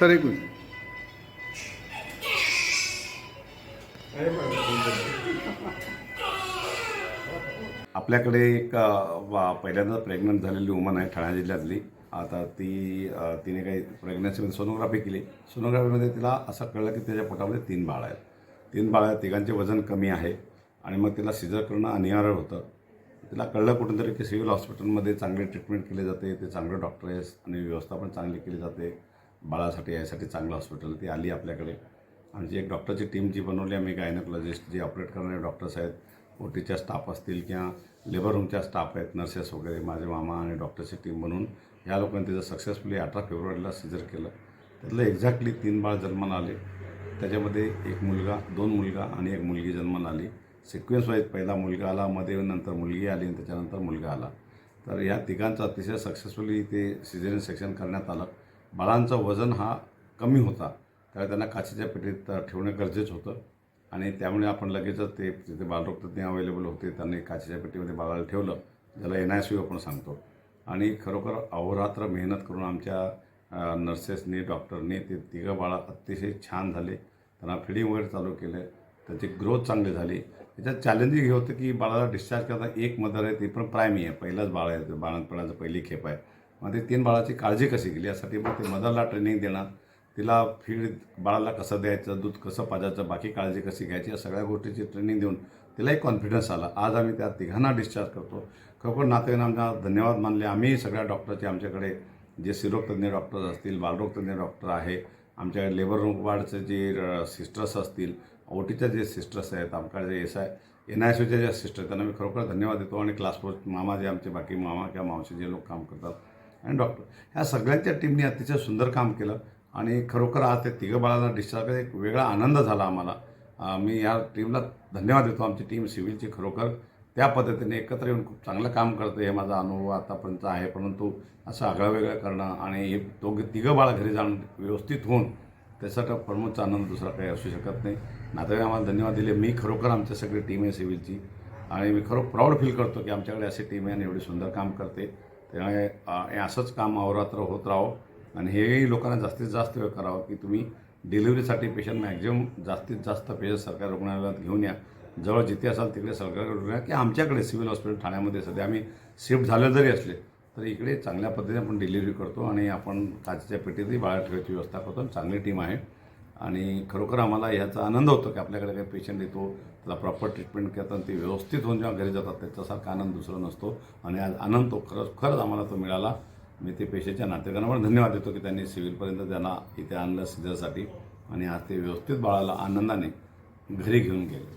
Sir एक minute आपल्याकडे एक वा- पहिल्यांदा प्रेग्नंट झालेली वुमन आहे ठाणे जिल्ह्यातली. आता ती तिने काही प्रेग्नन्सीमध्ये सोनोग्राफी केली. सोनोग्राफीमध्ये तिला असं कळलं की त्याच्या पोटामध्ये तीन बाळ आहेत. तीन बाळ आहेत तिघांचे वजन कमी आहे आणि मग तिला सिजर करणं अनिवार्य होतं. तिला कळलं कुठून तरी की सिव्हिल हॉस्पिटलमध्ये चांगली ट्रीटमेंट केली जाते ते चांगले डॉक्टर आहेत आणि व्यवस्था पण चांगली केली जाते. बाळासाठी यासाठी चांगलं हॉस्पिटल ती आली आपल्याकडे. आमची एक डॉक्टरची टीम जी बनवली आम्ही गायनकोलॉजिस्ट जे ऑपरेट करणारे डॉक्टर्स आहेत ओ टीच्या स्टाफ असतील किंवा लेबर रूमच्या स्टाफ आहेत नर्सेस वगैरे माझे मामा आणि डॉक्टरची टीम बनवून ह्या लोकांनी तिचं सक्सेसफुली अठरा फेब्रुवारीला सिजर केलं. त्यातलं एक्झॅक्टली तीन बाळ जन्माला आले. त्याच्यामध्ये एक मुलगा दोन मुलगा आणि एक मुलगी जन्माला आली. सिक्वेन्स वाईज पहिला मुलगा आला मध्ये नंतर मुलगी आली आणि त्याच्यानंतर मुलगा आला. तर या तिघांचं अतिशय सक्सेसफुली ते सिझेरियन सेक्शन करण्यात आलं. बाळांचं वजन हा कमी होता. त्यामुळे त्यांना काचेच्या पेटीत ठेवणं गरजेचं होतं. आणि त्यामुळे आपण लगेचच ते तिथे बालरोगतज्ञ अवेलेबल होते त्यांनी काचेच्या पेटीमध्ये बाळाला ठेवलं. ज्याला एन आय सी आपण सांगतो. आणि खरोखर अहोरात्र मेहनत करून आमच्या नर्सेसनी डॉक्टरनी ते तिघं बाळा अतिशय छान झाले. त्यांना फिडिंग वगैरे चालू केलं. त्याची ग्रोथ चांगली झाली. त्याच्यात चॅलेंजिंग हे होतं की बाळाला डिस्चार्ज करता एक मदर आहे ती पण प्रायमी आहे. पहिलाच बाळ आहे. बाळंतपणाचं पहिली खेप आहे. मग ते तीन बाळाची काळजी कशी केली यासाठी मग ते मदरला ट्रेनिंग देणार. तिला फीड बाळाला कसं द्यायचं? दूध कसं पाजायचं? बाकी काळजी कशी घ्यायची? या सगळ्या गोष्टीची ट्रेनिंग देऊन तिला एक कॉन्फिडन्स आला. आज आम्ही त्या तिघांना डिस्चार्ज करतो. खरोखर नातेवाईकांना आमचा धन्यवाद मानले. आम्ही सगळ्या डॉक्टरचे आमच्याकडे जे सिरोगतज्ञ डॉक्टर्स असतील बालरोगतज्ञ डॉक्टर आहे आमच्या लेबर वार्डचे जे सिस्टर्स असतील ओ टीच्या जे सिस्टर्स आहेत आमच्याकडे एस आय एन आय सीच्या ज्या सिस्टर त्यांना मी खरोखर धन्यवाद देतो. आणि क्लास फोर मामा जे आमचे बाकी मामा किंवा मावशी जे लोक काम करतात आणि डॉक्टर ह्या सगळ्यांच्या टीमने अतिशय सुंदर काम केलं आणि खरोखर आज ते तिघं बाळांना डिस्चार्ज एक वेगळा आनंद झाला आम्हाला. मी या टीमला धन्यवाद देतो. आमची टीम सिव्हिलची खरोखर त्या पद्धतीने एकत्र येऊन खूप चांगलं काम करतं. हे माझा अनुभव आतापर्यंत आहे. परंतु असं आगळं वेगळं करणं आणि हे दोघे तिघं बाळा घरी जाणं व्यवस्थित होऊन त्यासाठी प्रमोदचा आनंद दुसरा काही असू शकत नाही. नातेवाईक आम्हाला धन्यवाद दिले. मी खरोखर आमच्या सगळी टीम आहे सिव्हिलची आणि मी खरं प्राऊड फील करतो की आमच्याकडे अशी टीम आहे आणि एवढी सुंदर काम करते. त्यामुळे असंच काम अवरात्र होत राहो आणि हेही लोकांना जास्तीत जास्त वेळ करावं की तुम्ही डिलिव्हरीसाठी पेशंट मॅक्झिमम जास्तीत जास्त पेशंट सरकारी रुग्णालयात घेऊन या. जवळ जिथे असाल तिकडे सरकारी रुग्णालय की आमच्याकडे सिव्हिल हॉस्पिटल ठाण्यामध्ये सध्या आम्ही शिफ्ट झाले जरी असले तरी इकडे चांगल्या पद्धतीने आपण डिलिव्हरी करतो आणि आपण काचेच्या पेटीतही बाळा ठेवायची व्यवस्था करतो आणि चांगली टीम आहे. आणि खरोखर आम्हाला ह्याचा आनंद होतो की आपल्याकडे काही पेशंट येतो त्याला प्रॉपर ट्रीटमेंट करतात आणि ते व्यवस्थित होऊन जेव्हा घरी जातात त्याच्यासारखा आनंद दुसरा नसतो. आणि आज आनंद तो खरंच खरंच आम्हाला तो मिळाला. मी ते पेशंटच्या नातेवाईकांना पण धन्यवाद देतो की त्यांनी सिव्हिलपर्यंत त्यांना इथे आणलं सिजरसाठी. आणि आज ते व्यवस्थित बाळाला आनंदाने घरी घेऊन गेले.